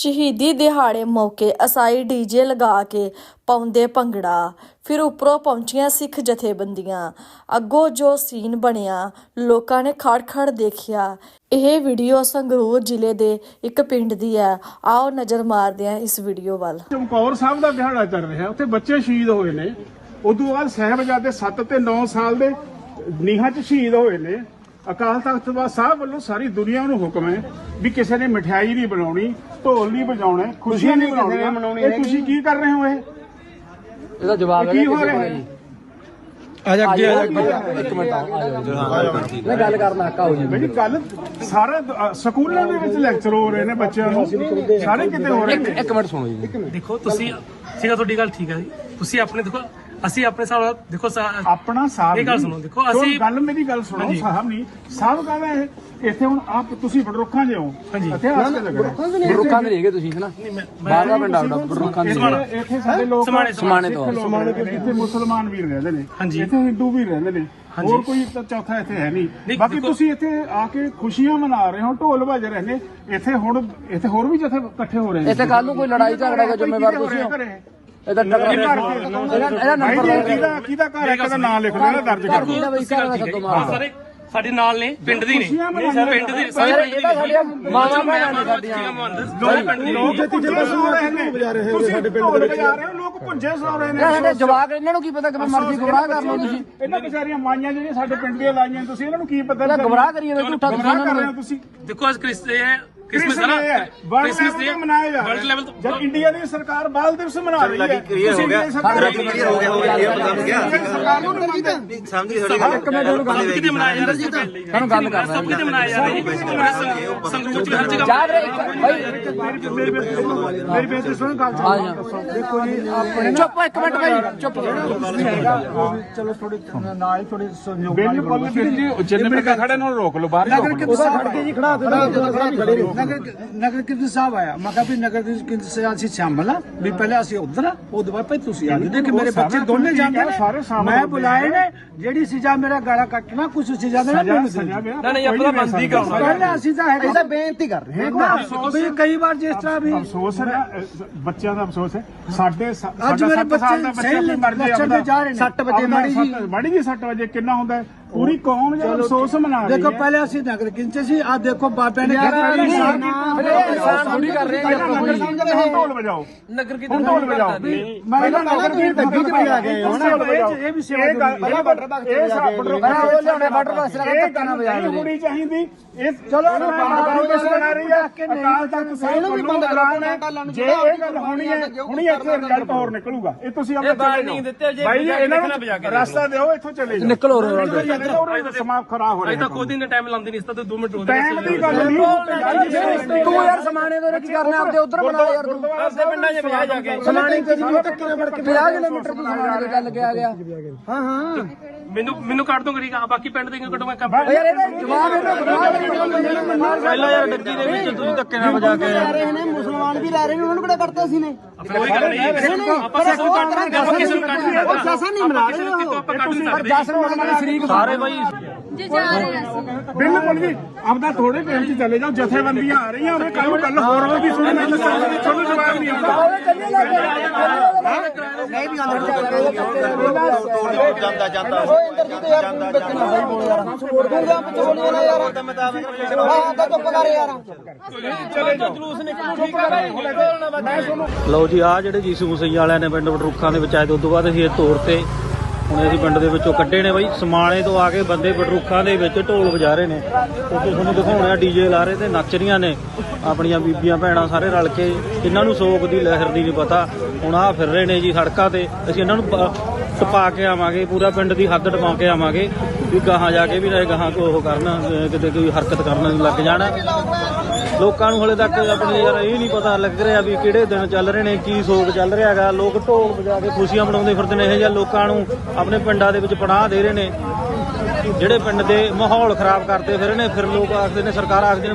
ਸ਼ਹੀਦੀ ਦਿਹਾੜੇ ਮੌਕੇ ਅਸਾਈ ਡੀਜੇ ਲਗਾ ਕੇ ਪਾਉਂਦੇ ਭੰਗੜਾ। ਫਿਰ ਉੱਪਰੋਂ ਪਹੁੰਚੀਆਂ ਸਿੱਖ ਜਥੇਬੰਦੀਆਂ। ਅੱਗੋਂ ਜੋ ਸੀਨ ਬਣਿਆ, ਲੋਕਾਂ ਨੇ ਖੜ-ਖੜ ਦੇਖਿਆ। ਇਹ ਵੀਡੀਓ ਸੰਗਰੂਰ ਜ਼ਿਲ੍ਹੇ ਦੇ ਇੱਕ ਪਿੰਡ ਦੀ ਹੈ। ਆਓ ਨਜ਼ਰ ਮਾਰਦੇ ਹਾਂ ਇਸ ਵੀਡੀਓ ਵੱਲ। ਚਮਕੌਰ ਸਾਹਿਬ ਦਾ ਦਿਹਾੜਾ ਚੱਲ ਰਿਹਾ। ਉੱਥੇ ਬੱਚੇ ਸ਼ਹੀਦ ਹੋਏ ਨੇ। ਉਦੋਂ ਬਾਅਦ ਸਾਹਿਬਜ਼ਾਦੇ 7 ਤੇ 9 ਸਾਲ ਦੇ ਨੀਹਾਂ 'ਚ ਸ਼ਹੀਦ ਹੋਏ ਨੇ। ਅਕਾਲ ਤਖਤ ਸਾਹਿਬ ਵੱਲੋਂ ਸਾਰੀ ਦੁਨੀਆ ਨੂੰ ਹੁਕਮ ਹੈ ਵੀ ਕਿਸੇ ਨੇ ਮਠਿਆਈ ਨਹੀਂ ਬਣਾਉਣੀ ਢੋਲ ਨਹੀਂ ਵਜਾਉਣਾ ਖੁਸ਼ੀਆਂ ਨਹੀਂ ਮਨਾਉਣੀਆਂ। ਇਹ ਤੁਸੀਂ ਕੀ ਕਰ ਰਹੇ ਹੋ ਇਹ? ਇਹਦਾ ਜਵਾਬ ਇਹ ਕੀ ਹੋ ਰਿਹਾ ਹੈ ਅੱਜ ਅੱਗੇ ਆ ਜਾ ਇੱਕ ਮਿੰਟ ਮੈਂ ਗੱਲ ਕਰਨਾ ਹੱਕਾ ਹੋ ਜੀ ਬਈ ਗੱਲ ਸਾਰੇ ਸਕੂਲਾਂ ਦੇ ਵਿੱਚ ਲੈਕਚਰ ਹੋ ਰਹੇ ਨੇ ਬੱਚਿਆਂ ਨੂੰ। ਸਾਰੇ ਕਿਤੇ ਹੋ ਰਹੇ ਇੱਕ ਨੇ। ਇੱਕ ਮਿੰਟ ਸੁਣੋ ਜੀ। ਦੇਖੋ ਤੁਸੀਂ ਠੀਕ ਆ ਤੁਹਾਡੀ ਗੱਲ ਠੀਕ ਹੈ ਜੀ। ਤੁਸੀਂ ਆਪਣੇ ਦੇਖੋ ਅਸੀਂ ਆਪਣੇ ਹਿਸਾਬ ਨਾਲ ਦੇਖੋ ਸਾ- ਆਪਣਾ ਸਾਹਿਬ ਇਹ ਗੱਲ ਨਹੀਂ। ਸੁਣੋ, ਦੇਖੋ ਅਸੀਂ- ਗੱਲ ਮੇਰੀ ਗੱਲ ਸੁਣੋ ਹਾਂਜੀ। ਸਾਹਿਬ ਨਹੀਂ। ਸਾਹਿਬ ਕਹਿੰਦਾ ਇਹ ਇੱਥੇ ਹੁਣ ਆਪ ਤੁਸੀਂ ਬੜਰੁੱਖਾਂ ਜੇ ਹੋ। ਹਾਂਜੀ। ਇਤਿਹਾਸ ਤੇ ਲੱਗਣਾ। ਬਰੁੱਖਾਂ ਦੇ ਰਹੇਗੇ ਤੁਸੀਂ ਹਨਾ ਬਾਹਰ ਦਾ ਪਿੰਡ ਆਉਂਦਾ ਬਰੁੱਖਾਂ ਦੇ ਇੱਥੇ ਇੱਥੇ ਸਾਡੇ ਲੋਕ ਸਮਾਣੇ- ਸਮਾਣੇ ਤੋਂ। ਸਿੱਖ ਲੋਕ ਰਹਿੰਦੇ ਨੇ, ਇੱਥੇ ਮੁਸਲਮਾਨ ਵੀ ਰਹਿੰਦੇ ਨੇ। ਹਾਂਜੀ। ਇੱਥੇ ਹਿੰਦੂ ਵੀ ਰਹਿੰਦੇ ਨੇ। ਹੋਰ ਕੋਈ ਤਾਂ ਚੌਥਾ ਇੱਥੇ ਹੈ ਨਹੀਂ। ਨਹੀਂ, ਬਾਕੀ ਦੇਖੋ- ਤੁਸੀਂ ਇੱਥੇ ਆ ਕੇ ਖੁਸ਼ੀਆਂ ਮਨਾ ਰਹੇ ਹੋ ਢੋਲ ਵੱਜ ਰਹੇ ਨੇ। ਇੱਥੇ ਹੁਣ ਇੱਥੇ ਹੋਰ ਵੀ ਜਿੱਥੇ ਇਕੱਠੇ ਹੋ ਰਹੇ ਨੇ। ਇੱਥੇ ਕੱਲ ਨੂੰ ਕੋਈ ਲੜਾਈ ਝਗੜਾ ਦਾ ਜ਼ਿੰਮੇਵਾਰ ਤੁਸੀਂ ਹੋ? ਇਹਦਾ ਟੱਕਰ ਇਹਦਾ ਇਹਦਾ ਭਾਈ ਨੰਬਰ ਜੀ ਕਿਹਦਾ ਕਿਹਦਾ ਘਰ ਹੈ ਕਿਹਦਾ ਨਾਂ ਲਿਖ ਲੈਣਾ ਦਰਜ ਕਰ ਦਿਓ। ਇਹਦਾ ਬਈ ਘਰ ਦਾ ਸੱਦੋ ਹਾਂ, ਮਾਰ ਸਾਰੇ ਸਾਡੇ ਨਾਲ ਨੇ ਪਿੰਡ ਦੀ ਨੇ। ਖੁਸ਼ੀਆਂ ਮਨਾਉਂਦੇ ਨੇ। ਪਿੰਡ ਦੇ ਸਾਰੇ ਯਾਰ ਪਿੰਡ ਇਹ ਤਾਂ ਦੀ ਸਾਡੀਆਂ ਮਾਵਾਂ ਭੈਣਾਂ ਨੇ ਸਾਡੀਆਂ। ਸਾਰੇ ਪਿੰਡ ਦੀ ਲੋਕ ਪੁੰਜੇ ਸੌ ਰਹੇ ਨੇ। ਤੁਸੀਂ ਸਾਡੇ ਪਿੰਡ ਦੇ ਵਜਾ ਰਹੇ ਹੋ ਲੋਕ ਪੁੰਜੇ ਸੌ ਰਹੇ ਨੇ। ਇਹ ਸਾਡੇ ਜਵਾਕ ਇਹਨਾਂ ਨੂੰ ਕੀ ਪਤਾ ਕਿ ਮਰਜ਼ੀ ਗੁੰਮਰਾਹ ਕਰ ਲਓ ਤੁਸੀਂ। ਇਹਨਾਂ ਵਿਚਾਰੀਆਂ ਮਾਈਆਂ ਜਿਹੜੀਆਂ ਸਾਡੇ ਪਿੰਡ ਦੀਆਂ ਲਾਈਆਂ ਤੁਸੀਂ ਇਹਨਾਂ ਨੂੰ ਕੀ ਪਤਾ ਗੁੰਮਰਾਹ ਕਰੀਏ ਵੇ ਝੂਠਾ ਗੁੰਮਰਾਹ ਕਰ ਰਹੇ ਹੋ ਦੁਸ਼ਮਣ ਤੁਸੀਂ। ਦੇਖੋ ਅੱਜ ਕ੍ਰਿਸ ਇਹ ਹੈ ਕ੍ਰਿਸਮਸ ਹੈ ਕ੍ਰਿਸਮਸ ਨਾ ਵਰਲਡ ਕ੍ਰਿਸਮਸ ਲੈਵਲ ਤੇ ਮਨਾਇਆ ਜਾ ਵਰਲਡ ਲੈਵਲ ਜਦ ਇੰਡੀਆ ਦੀ ਸਰਕਾਰ ਬਾਲ ਦਿਵਸ ਮਨਾ ਰਹੀ ਹੈ ਤੁਸੀਂ ਇੰਡੀਆ ਸਰਕਾਰ ਕਲੀਅਰ ਹੋ ਗਿਆ ਹੋ ਗਿਆ ਇਹ ਪਤਾ ਲੱਗ ਗਿਆ ਸਰਕਾਰ ਨੂੰ ਨਹੀਂ ਮੰਨਦੇ। ਸਮਝ ਗਈ ਥੋੜੀ ਇੱਕ ਮਿੰਟ ਉਹਨੂੰ ਗੱਲ। ਕਿਤੇ ਮਨਾਇਆ ਜਾ ਰਿਹਾ ਸਾਨੂੰ ਗੱਲ ਕਰਨਾ ਸਭ ਕਿਤੇ ਮਨਾਇਆ ਜਾ। ਰਿਹਾ। ਸੰਗਰੂਰ ਚ ਹਰ ਜਗ੍ਹਾ ਯਾਦ ਰਹੇ। ਇੱਕ ਭਾਈ ਮੇਰੀ ਬੇਨਤੀ ਸੁਣ। ਗੱਲ ਆ ਜਾ। ਦੇਖੋ ਜੀ ਆਪਣੇ ਚੁੱਪ ਇੱਕ ਮਿੰਟ ਭਾਈ ਚੁੱਪ। ਚਲੋ ਥੋੜੀ ਨਾਲ ਥੋੜੀ ਸਹਿਯੋਗ ਬਿਲਕੁਲ ਵੀਰ ਜੀ ਜਿੰਨੇ ਮਿੰਟ ਖੜੇ ਨੂੰ ਰੋਕ ਲਓ ਬਾਹਰ ਨਗਰ ਕਿਰਤ ਸਾਹਿਬ ਕੇ ਜੀ ਖੜਾ ਨਗਰ ਨਗਰ ਕੀਰਤਨ ਸਾਹਿਬ ਆਇਆ। ਮੈਂ ਕਿਹਾ ਵੀ ਨਗਰ ਕੀਰਤਨ ਸਾਹਿਬ ਅਸੀਂ ਸ਼ਾਮਲ ਆ। ਵੀ ਪਹਿਲੇ ਅਸੀਂ ਉਧਰ ਆ ਉਹਦੇ ਬਾਅਦ ਭਾਈ ਤੁਸੀਂ ਆ ਜਾਓ। ਕਿ ਮੇਰੇ ਬੱਚੇ ਦੋਨੇ ਜਾਂਦੇ ਸਾਰੇ ਸ਼ਾਮਲ ਮੈਂ ਬੁਲਾਏ ਨੇ। ਜਿਹੜੀ ਸਜ਼ਾ ਮੇਰਾ ਗਾਲਾ ਕੱਟਣਾ ਕੁਝ ਸਜ਼ਾ ਦੇਣਾ ਮੈਨੂੰ ਵਿਆਹ ਨਹੀਂ, ਆਪਣਾ ਬੰਦੀ ਕਰਾਉਣਾ। ਪਹਿਲੇ ਅਸੀਂ ਤਾਂ ਹੈਗਾ ਤਾਂ ਬੇਨਤੀ ਕਰ ਰਹੇ ਹਾਂ। ਵੀ ਕਈ ਵਾਰ ਜਿਸ ਤਰ੍ਹਾਂ ਵੀ ਅਫਸੋਸ ਹੈ ਨਾ, ਬੱਚਿਆਂ ਦਾ ਅਫਸੋਸ ਹੈ। ਸਾਡੇ ਅੱਜ ਸਾਡਾ ਮੇਰੇ ਸੱਤ ਸਾਲ ਦਾ ਬੱਚੇ ਬੱਚਾ ਸਹੀ ਵੀ ਮਰ ਜੇ ਲੱਛਣ ਤੇ ਜਾ ਰਹੇ ਨੇ। ਸੱਟ ਵਜੇ ਮਾੜੀ ਜੀ ਮਾੜੀ ਜੀ 6 ਵਜੇ ਕਿੰਨਾ ਹੁੰਦਾ ਹੈ? ਪੂਰੀ ਕੌਮ ਜਿਹੜਾ ਅਫਸੋਸ ਮਨਾ ਰਹੀ ਦੇਖੋ ਹੈ। ਪਹਿਲੇ ਅਸੀਂ ਨਗਰ ਕੀਰਤਨ ਸੀ ਆ ਦੇਖੋ ਬਾਬਿਆਂ ਨੇ ਨਹੀਂ, ਸਾਲ ਇਨਸਾਨ ਥੋੜੀ ਕਰ ਰਹੇ ਪਹਿਲਾਂ ਆ ਨਗਰ ਕੀਰਤਨ ਦੇ ਹੁਣ ਢੋਲ ਵਜਾਓ। ਨਗਰ ਕੀ ਢੋਲ ਵਜਾਓ। ਪਹਿਲਾਂ ਨਗਰ ਕੀਰਤਨ ਗੱਡੀ ਤੇ ਆ। ਗਏ ਹੁਣ ਇਹ ਵੀ ਸੇਵਾ ਇਹ ਬਾਰਡਰ ਬਾਗ ਇਹ ਮੈਂ ਲਿਆਉਣੇ ਬਾਰਡਰ ਬਾਕਸ ਲਗਾ ਧੱਕਾ ਨਾ ਗੱਲ ਵਜਾ ਨਹੀਂ ਮੇਰੇ ਹੋਣੀ ਚਾਹੀਦੀ। ਇਹ ਚਲੋ ਬਾਬਾ ਜੀ ਬਣਾ ਰਹੀ ਹੈ ਅਕਾਲ ਤਖਤ ਸਾਹਿਬ ਨੂੰ ਵੀ ਬੰਦ ਕਰਾਉਣਾ ਜੇ ਇਹ ਗੱਲ ਹੋਣੀ ਹੈ ਹੁਣੀ ਇੱਥੇ ਰਿਜ਼ਲਟ ਹੋਰ ਨਿਕਲੂਗਾ। ਇਹ ਤੁਸੀਂ ਆਪਣੇ ਚਲੇ ਨਹੀਂ ਦਿੱਤੇ ਜੇ ਇਹਨਾਂ ਨੂੰ ਰਸਤਾ ਦਿਓ ਇੱਥੋਂ ਚਲੇ ਜਾਓ ਨਿਕਲੋ ਰੋ ਨਿਕਲੋ ਸਮਾਂ ਖਰਾਬ ਹੋ ਅਜੇ ਰਿਹਾ ਤਾਂ ਖੁਦ ਹੀ ਨੇ। ਟਾਈਮ ਲਾਉਂਦੀ ਨਹੀਂ ਇਸ ਤਾਂ 2 ਮਿੰਟ ਰੋਕ ਟਾਈਮ ਦੀ ਗੱਲ ਨਹੀਂ। ਤੂੰ ਯਾਰ ਸਮਾਣੇ ਦੇ ਕੀ ਕਰਨਾ ਆਪਦੇ ਉਧਰ ਬਣਾ ਯਾਰ ਤੂੰ। ਆਪਦੇ ਪਿੰਡਾਂ 'ਚ ਵਿਆਹ ਜਾ ਕੇ। ਸਮਾਣੇ ਤੇ ਜੀ ਧੱਕੇ ਨਾਲ ਫੜ ਕੇ 50 ਕਿਲੋਮੀਟਰ ਤੂੰ ਸਮਾਣੇ ਦੇ ਚੱਲ ਕੇ ਆ ਗਿਆ। ਹਾਂ ਹਾਂ। ਮੈਨੂੰ ਮੈਨੂੰ ਕੱਢ ਦੋ ਗਰੀ ਬਾਕੀ ਪਿੰਡ ਦੇ ਕੱਢੋ? ਮੈਂ ਕੰਮ ਯਾਰ ਇਹਦਾ ਜਵਾਬ ਇਹਦਾ ਜਵਾਬ ਪਹਿਲਾਂ ਯਾਰ ਡੱਗੀ ਦੇ ਵਿੱਚ ਤੁਸੀਂ ਧੱਕੇ ਨਾਲ ਵਜਾ ਕੇ ਮੁਸਲਮਾਨ ਵੀ ਰਹਿ ਰਹੇ ਨੇ ਉਹਨਾਂ ਨੂੰ ਕਿਹੜਾ ਕੱਢਦੇ ਸੀ ਨੇ ਕੋਈ ਗੱਲ ਨਹੀਂ। ਆਪਾਂ ਕਿਸੇ ਨੂੰ ਕੱਢ ਨਹੀਂ ਆਪਾਂ ਕਿਸੇ ਨੂੰ ਕੱਢ ਨਹੀਂ ਉਹ ਜੈਸਾ ਨਹੀਂ ਮਨਾ ਰਹੇ ਕਿਸੇ ਨੂੰ ਆਪਾਂ ਕੱਢ ਨਹੀਂ ਸਕਦੇ। ਜਸਨ ਮਨ ਸ਼ਰੀਕ ਸਾਰੇ ਬਾਈ? ਬਿਲਕੁਲ ਜੀ। ਆਪਦਾ ਥੋੜੇ ਟਾਈਮ 'ਚ ਚਲੇ ਜਾਓ ਜਥੇਬੰਦੀਆਂ ਆ ਰਹੀਆਂ ਉਹਦੇ ਕੱਲ ਗੱਲ ਹੋਰ ਹੋਵੇਗੀ ਸੁਣਨ ਨੂੰ ਤੁਹਾਨੂੰ ਜਵਾਬ ਨਹੀਂ ਆਉਂਦਾ। ਜਾਂਦਾ ਜਾਂਦਾ। ਓਏ ਇੰਦਰ ਜੀ ਤੇ ਯਾਰ ਬੱਚਣਾ ਹੋਈ ਯਾਰ। ਗੁੰਗਾ ਪਿੱਛੇ ਬੋਲੀ ਨਾ ਯਾਰ। ਹਾਂ ਤਾਂ ਚੁੱਪ ਕਰ ਯਾਰ। ਲਓ ਜੀ ਆ ਜਿਹੜੇ ਜੀਸੂ ਮਸੀਹ ਵਾਲਿਆਂ ਨੇ ਪਿੰਡ ਬਟਰੁੱਖਾਂ ਦੇ ਵਿੱਚ ਆਏ ਤੇ ਬਾਅਦ ਅਸੀਂ ਇਹ ਤੋਰ ਤੇ ਹੁਣ ਅਸੀਂ ਪਿੰਡ ਦੇ ਵਿੱਚੋਂ ਕੱਢੇ ਨੇ ਬਾਈ। ਸਮਾਣੇ ਤੋਂ ਆ ਕੇ ਬੰਦੇ ਬਟਰੁੱਖਾਂ ਦੇ ਵਿੱਚ ਢੋਲ ਵਜਾ ਰਹੇ ਨੇ। ਉੱਥੇ ਤੁਹਾਨੂੰ ਦਿਖਾਉਣਾ ਡੀਜੇ ਲਾ ਰਹੇ ਤੇ ਨੱਚ ਰਹੀਆਂ ਨੇ। ਆਪਣੀਆਂ ਬੀਬੀਆਂ ਭੈਣਾਂ ਸਾਰੇ ਰਲ ਕੇ। ਇਹਨਾਂ ਨੂੰ ਸੋਗ ਦੀ ਲਹਿਰ ਦੀ ਨਹੀਂ ਪਤਾ। ਹੁਣ ਆ ਫਿਰ ਰਹੇ ਨੇ ਜੀ ਸੜਕਾਂ ਤੇ। ਅਸੀਂ ਇਹਨਾਂ ਨੂੰ ਟਪਾ ਕੇ ਆਵਾਂਗੇ, ਪੂਰਾ ਪਿੰਡ ਦੀ ਹੱਦ ਟਪਾ ਕੇ ਆਵਾਂਗੇ ਵੀ ਗਾਹਾਂ ਜਾ ਕੇ ਵੀ ਨਾ ਗਾਹਾਂ ਕੋ ਉਹ ਕਰਨ ਕਿਤੇ ਕੋਈ ਹਰਕਤ ਕਰਨ ਲੱਗ ਜਾਣਾ। ਲੋਕਾਂ ਨੂੰ ਹਲੇ ਤੱਕ ਆਪਣੇ ਯਾਰ ਇਹ ਨਹੀਂ ਪਤਾ ਲੱਗ ਰਿਹਾ ਵੀ ਕਿਹੜੇ ਦਿਨ ਚੱਲ ਰਹੇ ਨੇ, ਕੀ ਸੋਗ ਚੱਲ ਰਿਹਾ ਹੈਗਾ। ਲੋਕ ਢੋਲ ਵਜਾ ਕੇ ਖੁਸ਼ੀਆਂ ਮਨਾਉਂਦੇ ਫਿਰਦੇ ਨੇ, ਇਹ ਜਿਹਾ ਲੋਕਾਂ ਨੂੰ ਆਪਣੇ ਪਿੰਡਾਂ ਦੇ ਵਿੱਚ ਪਨਾਹ ਦੇ ਰਹੇ ਨੇ। ਜਿਹੜੇ ਪਿੰਡ ਦੇ ਮਾਹੌਲ ਖਰਾਬ ਕਰਦੇ ਫਿਰ ਨੇ, ਫਿਰ ਲੋਕ ਆਖਦੇ ਨੇ, ਸਰਕਾਰ ਆਖਦੇ ਨੇ